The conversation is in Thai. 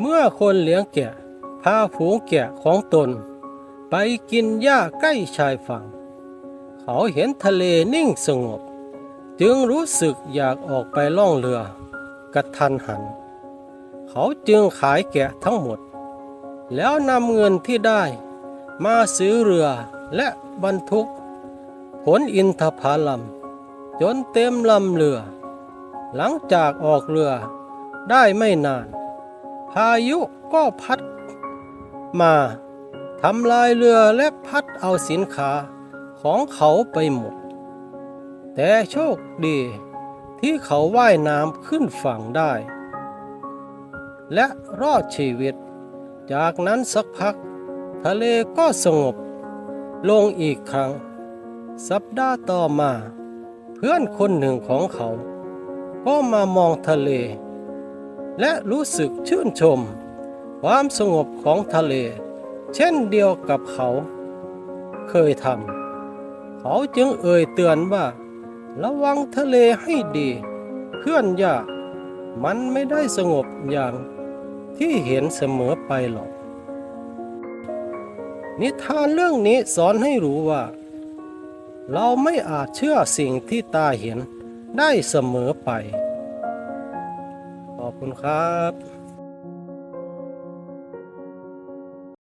เมื่อคนเลี้ยงแกะพาฝูงแกะของตน ไปกินหญ้าใกล้ชายฝั่ง เขาเห็นทะเลนิ่งสงบ จึงรู้สึกอยากออกไปล่องเรือกระทันหัน เขาจึงขายแกะทั้งหมด แล้วนำเงินที่ได้มาซื้อเรือและบรรทุกผลอินทผลัมจนเต็มลำเรือ หลังจากออกเรือได้ไม่นานายุก็พัดมาทำลายเรือและพัดเอาสินค้าของเขาไปหมด แต่โชคดีที่เขาว่ายน้ำขึ้นฝั่งได้ และรอดชีวิต จากนั้นสักพัก ทะเลก็สงบ ลงอีกครั้ง สัปดาห์ต่อมา เพื่อนคนหนึ่งของเขา ก็มามองทะเล และรู้สึกชื่นชม ความสงบของทะเล เช่นเดียวกับเขา เคยทำเขาจึงเอ่ยเตือนว่า ระวังทะเลให้ดี เพื่อนยากมันไม่ได้สงบอย่างที่เห็นเสมอไปหรอก นิทานเรื่องนี้สอนให้รู้ว่า เราไม่อาจเชื่อสิ่งที่ตาเห็นได้เสมอไป อบคุณครับ